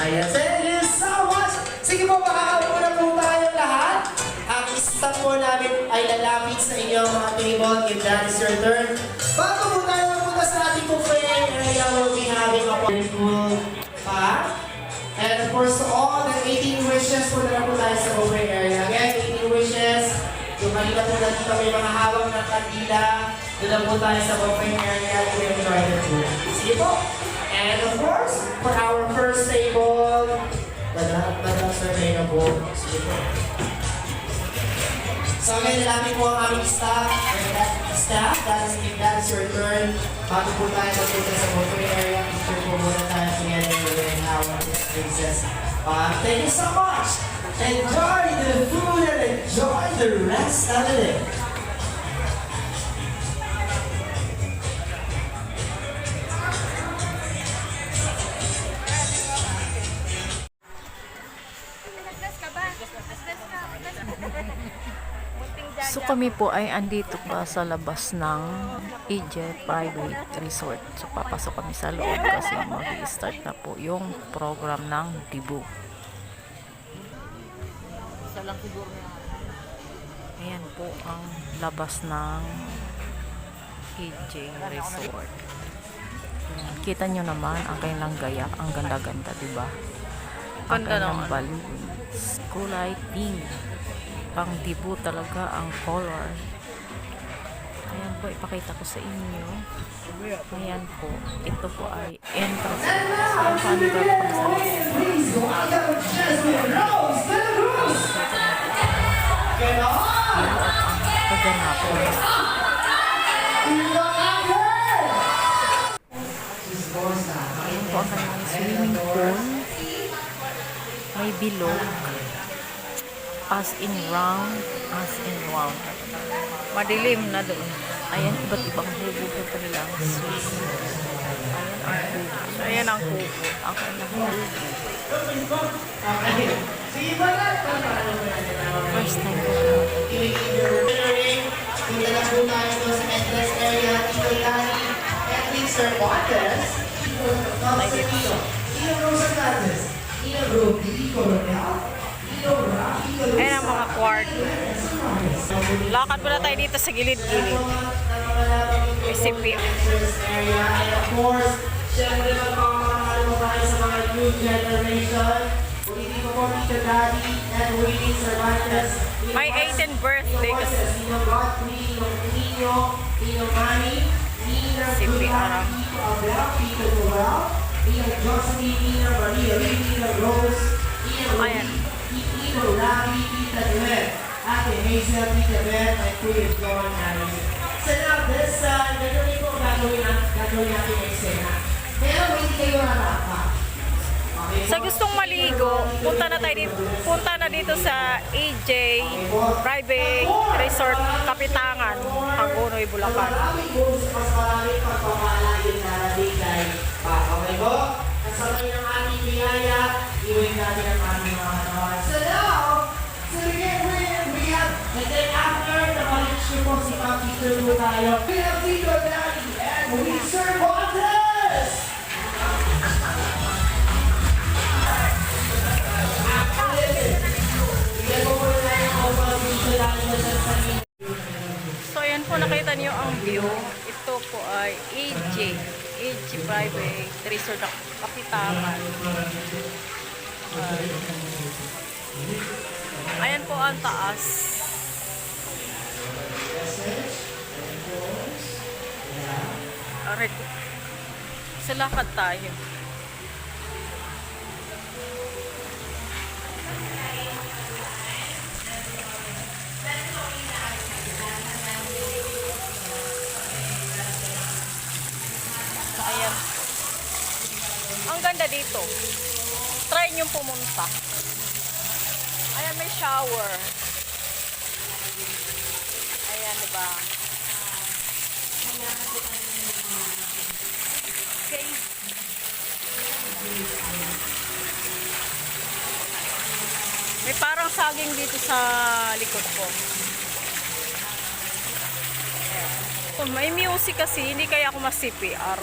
Ayan, thank you so much! Sige po, makakauna po tayo lahat. Ang staff po namin ay lalapit sa inyong mga table if that is your turn. Bago po tayo mapunta sa ating buffet area, we'll be having a wonderful pa. And of course, to all the 18 wishes po na po tayo sa buffet area. Again, 18 wishes. Yung kanina po natin may mga hawak ng kandila. Doon po tayo sa buffet area to enjoy the food. Sige po. And of course, So ngayon lalapit po ang aming staff. Staff, that is that is your turn. Bago po tayo magpunta sa buffet area, picture po muna tayo together with our princess. Uh, thank you so much. Enjoy the food and enjoy the rest of the day. So kami po ay andito pa sa labas ng EJ Private Resort. So papasok kami sa loob kasi mag-start na po yung program ng Dibu. Ayan po ang labas ng EJ Resort. Kita nyo naman ang kanilang gaya. Ang ganda-ganda, di ba? Ang Ganda kanilang balloons. Kulay pink. Pang dibu talaga ang color. Ayan po, ipakita ko sa inyo. Ayan po. Ito po ay entrance. Ang paano ba pag sa Please welcome Jasmine Rose de la Cruz. Get on! kaganapan. Ayan po ang kanilang swimming pool. May bilog. As in round, as in round. Madilim na doon. Ayan, iba't ibang hubo swimming pool. Ayan ang hubo. So, ayan ang kubo. Ang kanilang hubo. First time po Punta na po tayo doon sa entrance area. And Mr. Montes. Ma'am Sergio. Tito Rosa Montes. Tito Ruby. Tito Ronel. Tito Rocky. Tito Ayan kwarto. Lakad muna tayo dito sa gilid-gilid. May CP. entrance area. And of course, syempre magpapamahal mo tayo sa mga new generation. Ko po Tito Daddy and Willie Cervantes. May 18th birthday kasi. Tino Godfrey, Nino, Manny, Tula, Piara. Tito Abel, Tito Noel, Tino Jocelyn. Tito Duet, Ate Hazel, Tita Beth, and Kuya John Harris. So now, this, uh, gagawin ko, gagawin gagawin natin yung eksena. Pero hindi kayo narapa. Okay Sa gustong maligo, punta na tayo dito, punta na dito sa AJ Private Resort Kapitangan, Hagonoy, Bulacan. Okay po? Kasabay ng ating biyaya, iwin natin ang ating mga katawan. So now, so again, we, we have, and then after, nabalik siya po si Ma'am Peter po tayo. We have Tito Daddy and we serve Montes! Bigyan ko muna tayo ng overall Tito Daddy na sa sarili. So ayan po nakita niyo ang view. Ito po ay AJ, AJ Private Resort Kapitangan. Ay. Ayan po ang taas. Aray ko. Tayo. Ayan. Ang ganda dito. Try nyo pumunta. Ayan, may shower. Ayan, diba? Okay. Dito sa likod ko. Ayan. May music kasi, hindi kaya ako mas CPR.